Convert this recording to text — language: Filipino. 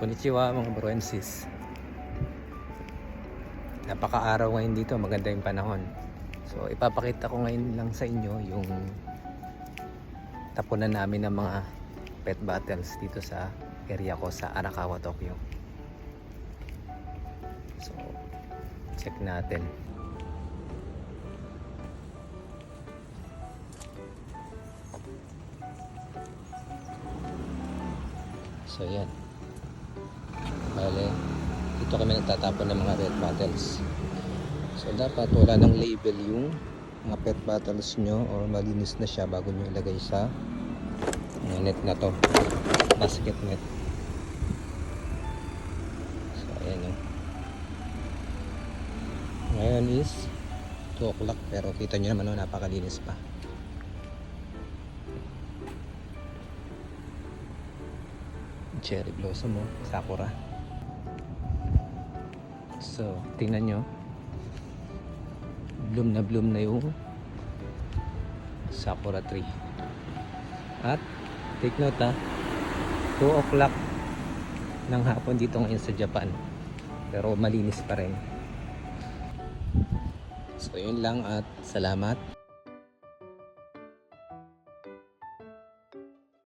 Konnichiwa mga bro and sis. Napaka-araw ngayon dito, maganda yung panahon. So ipapakita ko ngayon lang sa inyo yung tapunan namin ng mga pet bottles dito sa area ko sa Arakawa, Tokyo. So check natin. So yan. Bale, dito kami nagtatapon ng mga red bottles. So dapat wala ng label yung mga pet bottles nyo or malinis na siya bago nyo ilagay sa net na to. Basket net. So ayan yun. Ngayon is 2 o'clock pero kita nyo naman oh, napakalinis pa. Cherry blossom mo, sakura. So, tingnan nyo. Bloom na bloom na yung sakura tree. At, take note ha, 2 o'clock ng hapon dito ngayon sa Japan. Pero malinis pa rin. So, yun lang at salamat.